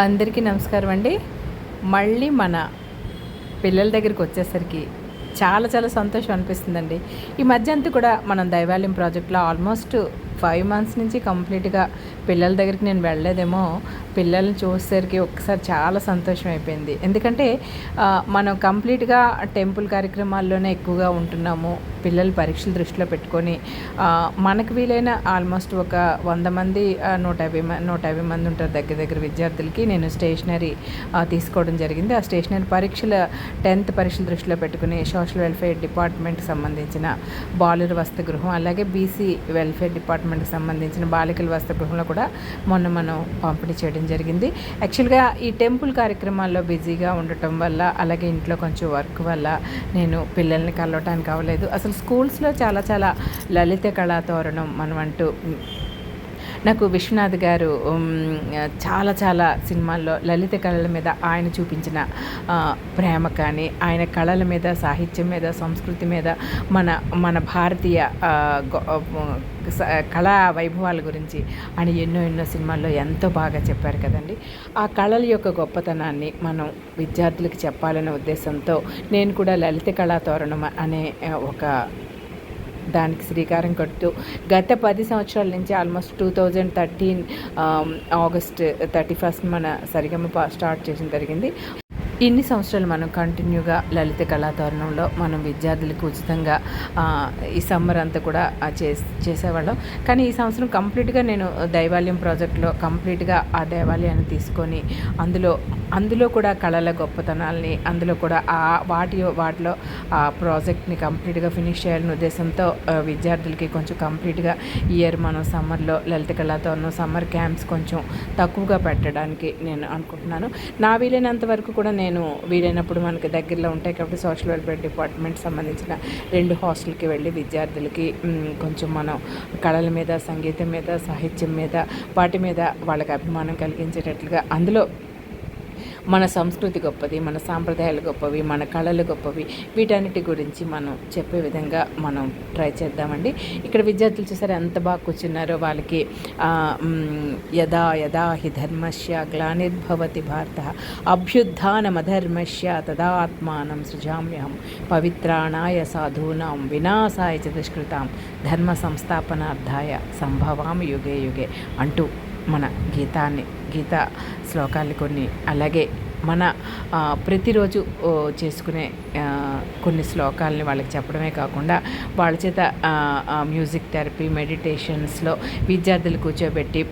అందరికీ నమస్కారం అండి. మళ్ళీ మన పిల్లల దగ్గరికి వచ్చేసరికి చాలా చాలా సంతోషం అనిపిస్తుందండి. ఈ మధ్య అంతా కూడా మనం దైవాలయం ప్రాజెక్ట్లో ఆల్మోస్ట్ ఫైవ్ మంత్స్ నుంచి కంప్లీట్గా పిల్లల దగ్గరికి నేను వెళ్ళలేదేమో. పిల్లల్ని చూసేసరికి ఒక్కసారి చాలా సంతోషం అయిపోయింది. ఎందుకంటే మనం కంప్లీట్గా టెంపుల్ కార్యక్రమాల్లోనే ఎక్కువగా ఉంటున్నాము. పిల్లల పరీక్షలు దృష్టిలో పెట్టుకొని మనకు వీలైన ఆల్మోస్ట్ ఒక వంద మంది నూట యాభై నూట యాభై మంది ఉంటారు దగ్గర దగ్గర విద్యార్థులకి. నేను స్టేషనరీ తీసుకోవడం జరిగింది. ఆ స్టేషనరీ పరీక్షల టెన్త్ పరీక్షల దృష్టిలో పెట్టుకుని సోషల్ వెల్ఫేర్ డిపార్ట్మెంట్కి సంబంధించిన బాలుర వసతి గృహం అలాగే బీసీ వెల్ఫేర్ డిపార్ట్మెంట్ డిపార్ట్మెంట్కి సంబంధించిన బాలికల వసతి గృహంలో కూడా మొన్న మనం పంపిణీ చేయడం జరిగింది. యాక్చువల్గా ఈ టెంపుల్ కార్యక్రమాల్లో బిజీగా ఉండటం వల్ల అలాగే ఇంట్లో కొంచెం వర్క్ వల్ల నేను పిల్లల్ని కలవటానికి అవ్వలేదు. అసలు స్కూల్స్లో చాలా చాలా లలిత కళా తోరణం మనం అంటూ నాకు విశ్వనాథ్ గారు చాలా చాలా సినిమాల్లో లలిత కళల మీద ఆయన చూపించిన ప్రేమ కానీ ఆయన కళల మీద సాహిత్యం మీద సంస్కృతి మీద మన మన భారతీయ గొ- స- కళా వైభవాల గురించి ఆయన ఎన్నో ఎన్నో సినిమాల్లో ఎంతో బాగా చెప్పారు కదండి. ఆ కళల యొక్క గొప్పతనాన్ని మనం విద్యార్థులకు చెప్పాలనే ఉద్దేశంతో నేను కూడా లలిత కళా తోరణం అనే ఒక దానికి శ్రీకారం కడుతూ గత పది సంవత్సరాల నుంచి almost two thousand thirteen August thirty first మన సరిగమ స్టార్ట్ చేసిన జరిగింది. ఇన్ని సంవత్సరాలు మనం కంటిన్యూగా లలిత కళాతోరణంలో మనం విద్యార్థులకు ఉచితంగా ఈ సమ్మర్ అంతా కూడా చే చేసేవాళ్ళం. కానీ ఈ సంవత్సరం కంప్లీట్గా నేను దైవాలయం ప్రాజెక్ట్లో కంప్లీట్గా ఆ దేవాలయాన్ని తీసుకొని అందులో అందులో కూడా కళల గొప్పతనాల్ని అందులో కూడా ఆ వాటి వాటిలో ఆ ప్రాజెక్ట్ని కంప్లీట్గా ఫినిష్ చేయాలనే ఉద్దేశంతో విద్యార్థులకి కొంచెం కంప్లీట్గా ఇయర్ మనం సమ్మర్లో లలిత కళాతోరణం సమ్మర్ క్యాంప్స్ కొంచెం తక్కువగా పెట్టడానికి నేను అనుకుంటున్నాను. నా వీలైనంత వరకు కూడా నేను వీలైనప్పుడు మనకి దగ్గరలో ఉంటాయి కాబట్టి సోషల్ వెల్ఫేర్ డిపార్ట్మెంట్ సంబంధించిన రెండు హాస్టల్కి వెళ్ళి విద్యార్థులకి కొంచెం మనం కళల మీద సంగీతం మీద సాహిత్యం మీద వాటి మీద వాళ్ళకి అభిమానం కలిగించేటట్లుగా అందులో మన సంస్కృతి గొప్పది మన సాంప్రదాయాలు గొప్పవి మన కళలు గొప్పవి. వీటన్నిటి గురించి మనం చెప్పే విధంగా మనం ట్రై చేద్దామండి. ఇక్కడ విద్యార్థులు చూసారు ఎంత బాగా కూర్చున్నారో వాళ్ళకి యదా యదా హి ధర్మస్య గ్లానిర్భవతి భారత అభ్యుత్నమధర్మస్య తదాత్మానం సృజామ్యహం పవిత్రాణాయ సాధూనాం వినాశాయ చతుష్కృతాం ధర్మ సంస్థాపనార్థాయ సంభవామి యుగే యుగే అంటూ మన గీతాన్ని గీత శ్లోకాలు కొన్ని అలాగే మన ప్రతిరోజు చేసుకునే కొన్ని శ్లోకాలని వాళ్ళకి చెప్పడమే కాకుండా వాళ్ళ చేత మ్యూజిక్ థెరపీ మెడిటేషన్స్లో విద్యార్థులు కూర్చోబెట్టి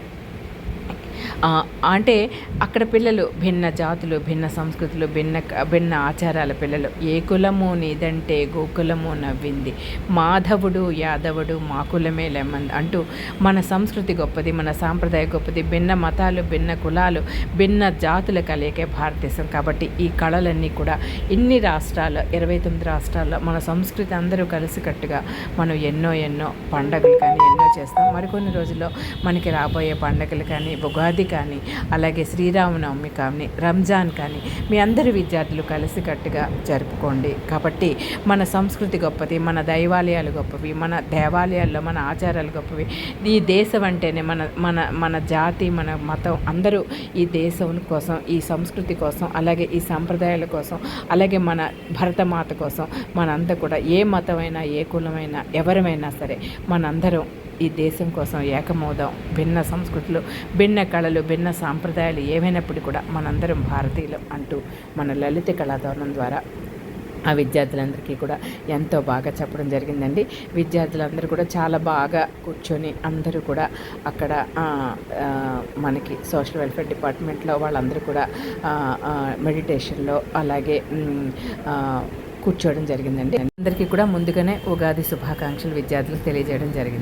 అంటే అక్కడ పిల్లలు భిన్న జాతులు భిన్న సంస్కృతులు భిన్న భిన్న ఆచారాల పిల్లలు. ఏ కులము నీదంటే గోకులము నవ్వింది. మాధవుడు యాదవుడు మా కులమే లెమ్మంది అంటూ మన సంస్కృతి గొప్పది మన సాంప్రదాయ గొప్పది భిన్న మతాలు భిన్న కులాలు భిన్న జాతుల కలయికే భారతదేశం. కాబట్టి ఈ కళలన్నీ కూడా ఇన్ని రాష్ట్రాలు ఇరవై తొమ్మిది రాష్ట్రాల్లో మన సంస్కృతి అందరూ కలిసికట్టుగా మనం ఎన్నో ఎన్నో పండగలు కానీ ఎన్నో చేస్తాం. మరికొన్ని రోజుల్లో మనకి రాబోయే పండగలు కానీ ఉగాది కానీ అలాగే శ్రీరామనవమి కానీ రంజాన్ కానీ మీ అందరి విద్యార్థులు కలిసికట్టుగా జరుపుకోండి. కాబట్టి మన సంస్కృతి గొప్పది మన దైవాలయాలు గొప్పవి మన దేవాలయాల్లో మన ఆచారాలు గొప్పవి. ఈ దేశం అంటేనే మన మన మన జాతి మన మతం అందరూ ఈ దేశం కోసం ఈ సంస్కృతి కోసం అలాగే ఈ సంప్రదాయాల కోసం అలాగే మన భరతమాత కోసం మనంతా కూడా ఏ మతమైనా ఏ కులమైనా ఎవరమైనా సరే మనందరం ఈ దేశం కోసం ఏకమవుదాం. భిన్న సంస్కృతులు భిన్న కళలు భిన్న సాంప్రదాయాలు ఏమైనప్పటికీ కూడా మనందరం భారతీయులం అంటూ మన లలిత కళాధవనం ద్వారా ఆ విద్యార్థులందరికీ కూడా ఎంతో బాగా చెప్పడం జరిగిందండి. విద్యార్థులందరూ కూడా చాలా బాగా కూర్చొని అందరూ కూడా అక్కడ మనకి సోషల్ వెల్ఫేర్ డిపార్ట్మెంట్లో వాళ్ళందరూ కూడా మెడిటేషన్లో అలాగే కూర్చోవడం జరిగిందండి. అందరికీ కూడా ముందుగానే ఉగాది శుభాకాంక్షలు విద్యార్థులకు తెలియజేయడం జరిగింది.